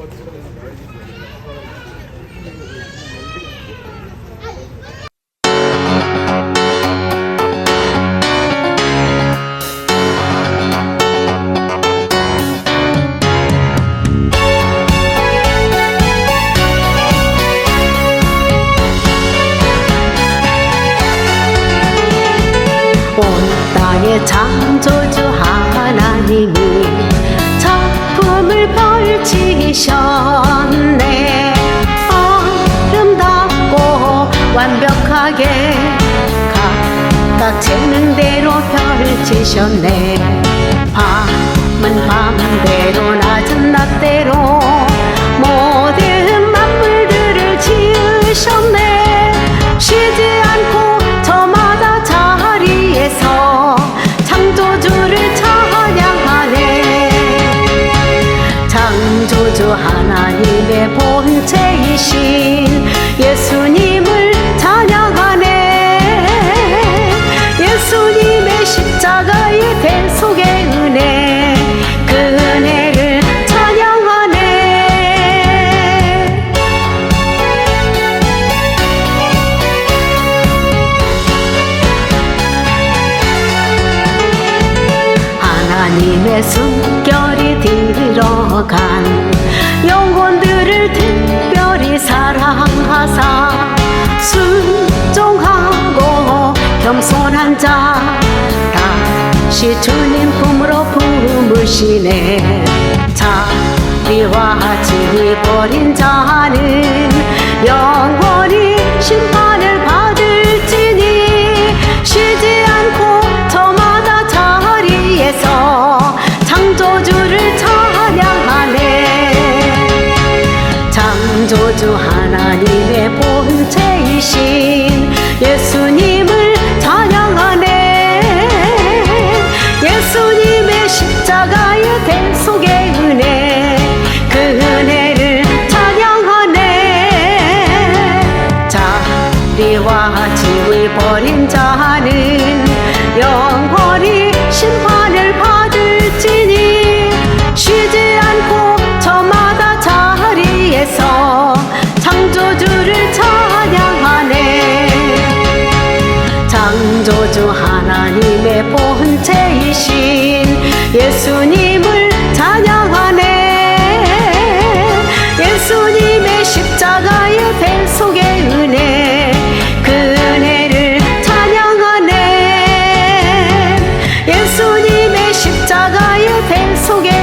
온 땅의 창조주 하나님이 작품을 펼치셨네. 아름답고 완벽하게 각각 재능대로 펼치셨네. 밤은 밤대로 낮은 낮대로 창조주 하나님의 본체이신 예수님 하나님의 숨결이 들어간 영혼들을 특별히 사랑하사 순종하고 겸손한 자 다시 주님 품으로 품으시네. 자비와 진이 버린 자는 주 하나님의 본체이신 예수님을 찬양하네. 예수님의 십자가의 대 속의 은혜 그 은혜를 찬양하네. 자리와 집을 버린 자는 여 창조주 하나님의 본체이신 예수님을 찬양하네. 예수님의 십자가의 배 속의 은혜 그 속의